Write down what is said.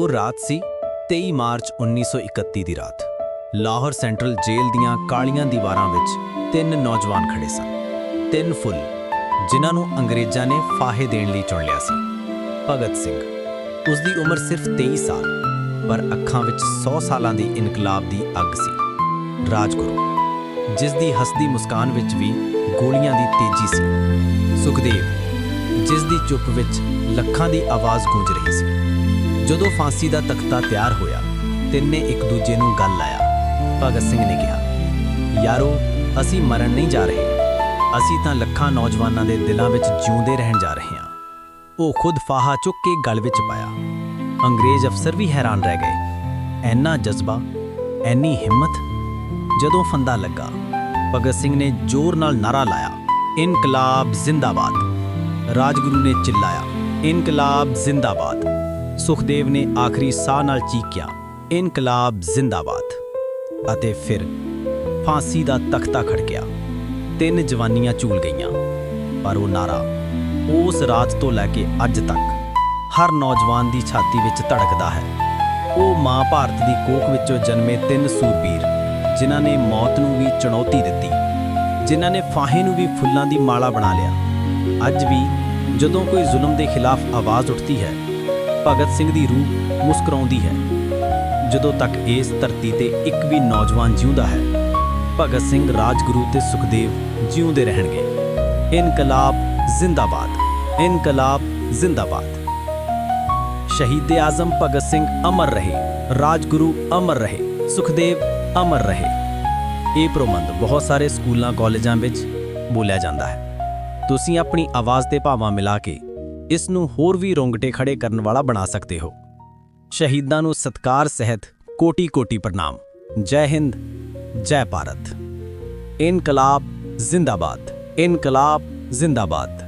ਉਹ ਰਾਤ ਸੀ 23 ਮਾਰਚ 1931 ਦੀ ਰਾਤ। ਲਾਹੌਰ ਸੈਂਟਰਲ ਜੇਲ੍ਹ ਦੀਆਂ ਕਾਲੀਆਂ ਦੀਵਾਰਾਂ ਵਿੱਚ ਤਿੰਨ ਨੌਜਵਾਨ ਖੜੇ ਸਨ। ਤਿੰਨ ਫੁੱਲ, ਜਿਨ੍ਹਾਂ ਨੂੰ ਅੰਗਰੇਜ਼ਾਂ ਨੇ ਫਾਹੇ ਦੇਣ ਲਈ ਚੁਣ ਲਿਆ ਸੀ। ਭਗਤ ਸਿੰਘ ਉਸ ਦੀ ਉਮਰ ਸਿਰਫ 23 ਸਾਲ, ਪਰ ਅੱਖਾਂ ਵਿੱਚ 100 ਸਾਲਾਂ ਦੀ ਇਨਕਲਾਬ ਦੀ ਅੱਗ ਸੀ। ਰਾਜਗੁਰੂ ਜਿਸ ਦੀ ਹੱਸਦੀ ਮੁਸਕਾਨ ਵਿੱਚ ਵੀ ਗੋਲੀਆਂ ਦੀ ਤੇਜ਼ੀ ਸੀ। ਸੁਖਦੇਵ ਜਿਸ ਦੀ ਚੁੱਪ ਵਿੱਚ ਲੱਖਾਂ ਦੀ ਆਵਾਜ਼ ਗੂੰਜ ਰਹੀ ਸੀ। ਜਦੋਂ ਫਾਂਸੀ ਦਾ ਤਖਤਾ ਤਿਆਰ ਹੋਇਆ, ਤਿੰਨੇ ਇੱਕ ਦੂਜੇ ਨੂੰ ਗੱਲ ਲਾਇਆ। ਭਗਤ ਸਿੰਘ ਨੇ ਕਿਹਾ, ਯਾਰੋ, ਅਸੀਂ ਮਰਨ ਨਹੀਂ ਜਾ ਰਹੇ। ਅਸੀਂ ਤਾਂ ਲੱਖਾਂ ਨੌਜਵਾਨਾਂ ਦੇ ਦਿਲਾਂ ਵਿੱਚ ਜਿਉਂਦੇ ਰਹਿਣ ਜਾ ਰਹੇ ਹਾਂ। ਉਹ ਖੁਦ ਫਾਹਾ ਚੁੱਕ ਕੇ ਗਲ ਵਿੱਚ ਪਾਇਆ। ਅੰਗਰੇਜ਼ ਅਫਸਰ ਵੀ ਹੈਰਾਨ ਰਹਿ ਗਏ। ਐਨਾ ਜਜ਼ਬਾ, ਐਨੀ ਹਿੰਮਤ? ਜਦੋਂ ਫੰਦਾ ਲੱਗਾ, ਭਗਤ ਸਿੰਘ ਨੇ ਜ਼ੋਰ ਨਾਲ ਨਾਰਾ ਲਾਇਆ, ਇਨਕਲਾਬ ਜ਼ਿੰਦਾਬਾਦ। ਰਾਜਗੁਰੂ ਨੇ ਚਿੱਲਾਇਆ, ਇਨਕਲਾਬ ਜ਼ਿੰਦਾਬਾਦ। ਸੁਖਦੇਵ ਨੇ ਆਖਰੀ ਸਾਹ ਨਾਲ ਚੀਕਿਆ। ਇਨਕਲਾਬ ਜ਼ਿੰਦਾਬਾਦ। ਅਤੇ ਫਿਰ ਫਾਂਸੀ ਦਾ ਤਖਤਾ ਖੜਕਿਆ। ਤਿੰਨ ਜਵਾਨੀਆਂ ਝੂਲ ਗਈਆਂ, ਪਰ ਉਹ ਨਾਰਾ ਉਸ ਰਾਤ ਤੋਂ ਲੈ ਕੇ ਅੱਜ ਤੱਕ ਹਰ ਨੌਜਵਾਨ ਦੀ ਛਾਤੀ ਵਿੱਚ ਧੜਕਦਾ ਹੈ। ਉਹ ਮਾਂ ਭਾਰਤ ਦੀ ਕੋਖ ਵਿੱਚੋਂ ਜਨਮੇ ਤਿੰਨ ਸੂਰਬੀਰ, ਜਿਨ੍ਹਾਂ ਨੇ ਮੌਤ ਨੂੰ ਵੀ ਚੁਣੌਤੀ ਦਿੱਤੀ, ਜਿਨ੍ਹਾਂ ਨੇ ਫਾਹੇ ਨੂੰ ਵੀ ਫੁੱਲਾਂ ਦੀ ਮਾਲਾ ਬਣਾ ਲਿਆ। ਅੱਜ ਵੀ ਜਦੋਂ ਕੋਈ ਜ਼ੁਲਮ ਦੇ ਖਿਲਾਫ ਆਵਾਜ਼ ਉੱਠਦੀ ਹੈ ਭਗਤ ਸਿੰਘ ਦੀ ਰੂਹ ਮੁਸਕਰਾਉਂਦੀ ਹੈ। ਜਦੋਂ ਤੱਕ ਇਸ ਧਰਤੀ ਤੇ ਇੱਕ ਵੀ ਨੌਜਵਾਨ ਜਿਉਂਦਾ ਹੈ, ਭਗਤ ਸਿੰਘ ਰਾਜਗੁਰੂ ਤੇ ਸੁਖਦੇਵ ਜਿਉਂਦੇ ਰਹਿਣਗੇ। ਇਨਕਲਾਬ ਜ਼ਿੰਦਾਬਾਦ ਇਨਕਲਾਬ ਜ਼ਿੰਦਾਬਾਦ। ਸ਼ਹੀਦ ਆਜ਼ਮ ਭਗਤ ਸਿੰਘ ਅਮਰ ਰਹੇ, ਰਾਜਗੁਰੂ ਅਮਰ ਰਹੇ, ਸੁਖਦੇਵ ਅਮਰ ਰਹੇ। ਇਹ ਪ੍ਰਬੰਧ ਬਹੁਤ ਸਾਰੇ ਸਕੂਲਾਂ, ਕਾਲਜਾਂ ਵਿੱਚ ਬੋਲਿਆ ਜਾਂਦਾ ਹੈ। ਤੁਸੀਂ ਆਪਣੀ ਆਵਾਜ਼ ਤੇ ਭਾਵਾਂ ਮਿਲਾ ਕੇ ਇਸ ਨੂੰ ਹੋਰ ਵੀ ਰੋਂਗਟੇ ਖੜੇ ਕਰਨ ਵਾਲਾ ਬਣਾ ਸਕਦੇ ਹੋ। ਸ਼ਹੀਦਾਂ ਨੂੰ ਸਤਕਾਰ ਸਹਿਤ ਕੋਟੀ-ਕੋਟੀ ਪ੍ਰਣਾਮ। ਜੈ ਹਿੰਦ, ਜੈ ਭਾਰਤ। ਇਨਕਲਾਬ ਜ਼ਿੰਦਾਬਾਦ ਇਨਕਲਾਬ ਜ਼ਿੰਦਾਬਾਦ।